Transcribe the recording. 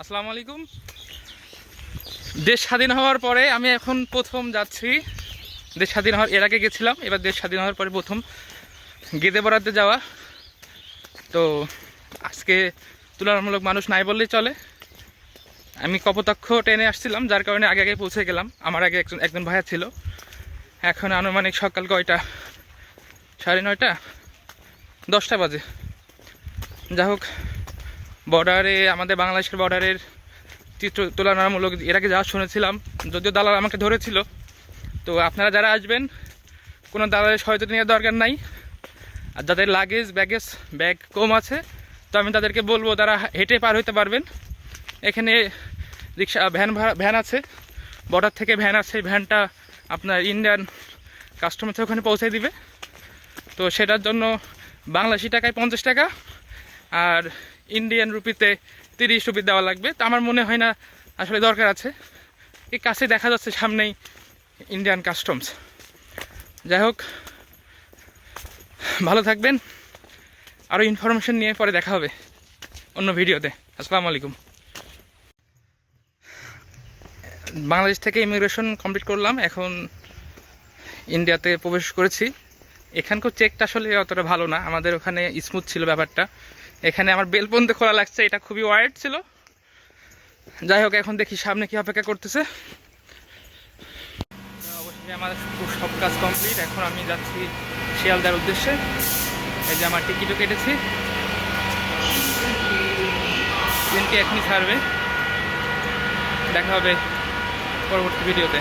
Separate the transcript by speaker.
Speaker 1: আসসালামু আলাইকুম। দেশ স্বাধীন হওয়ার পরে আমি এখন প্রথম যাচ্ছি। দেশ স্বাধীন হওয়ার এর আগে গেছিলাম, এবার দেশ স্বাধীন হওয়ার পরে প্রথম গেদে বরাতে যাওয়া। তো আজকে তুলনামূলক মানুষ নাই বললেই চলে। আমি কপোতাক্ষ ট্রেনে আসছিলাম, যার কারণে আগে আগে পৌঁছে গেলাম। আমার আগে একজন একজন ভাইয়া ছিল। এখন আনুমানিক সকাল কয়টা? সাড়ে নয়টা? দশটা বাজে। যা হোক বর্ডারে, আমাদের বাংলাদেশের বর্ডারের চিত্র তুলনামূলক এর আগে যা শুনেছিলাম, যদিও দালাল আমাকে ধরেছিল। তো আপনারা যারা আসবেন, কোনো দালালের সহায়তা নেওয়ার দরকার নাই। আর যাদের লাগেজ ব্যাগেজ ব্যাগ কম আছে, তো আমি তাদেরকে বলব, তারা হেঁটে পার হতে পারবেন। এখানে রিক্সা, ভ্যান ভাড়া, ভ্যান আছে। বর্ডার থেকে ভ্যান আছে, ভ্যানটা আপনার ইন্ডিয়ান কাস্টমার ওখানে পৌঁছে দিবে। তো সেটার জন্য বাংলাদেশি টাকায় পঞ্চাশ টাকা, আর ইন্ডিয়ান রুপিতে তিরিশ রুপি দেওয়া লাগবে। তো আমার মনে হয় না আসলে দরকার আছে। এই কাছে দেখা যাচ্ছে সামনেই ইন্ডিয়ান কাস্টমস যাই হোক, ভালো থাকবেন। আরও ইনফরমেশন নিয়ে পরে দেখা হবে অন্য ভিডিওতে। আসসালামু আলাইকুম। বাংলাদেশ থেকে ইমিগ্রেশন কমপ্লিট করলাম। এখন ইন্ডিয়াতে প্রবেশ করেছি। এখানকার চেকটা আসলে অতটা ভালো না। আমাদের ওখানে স্মুথ ছিল ব্যাপারটা। এখানে আমার বেল পর্যন্ত খোলা লাগছে, এটা খুবই ওয়ার্ড ছিল। যাই হোক, এখন দেখি সামনে কি অপেক্ষা করতেছে। অবশ্যই আমার সব কাজ কমপ্লিট এখন আমি যাচ্ছি শিয়ালদার উদ্দেশ্যে। এই যে আমার টিকিটও কেটেছি। ট্রেনটি এখনই ছাড়বে। দেখা হবে পরবর্তী ভিডিওতে।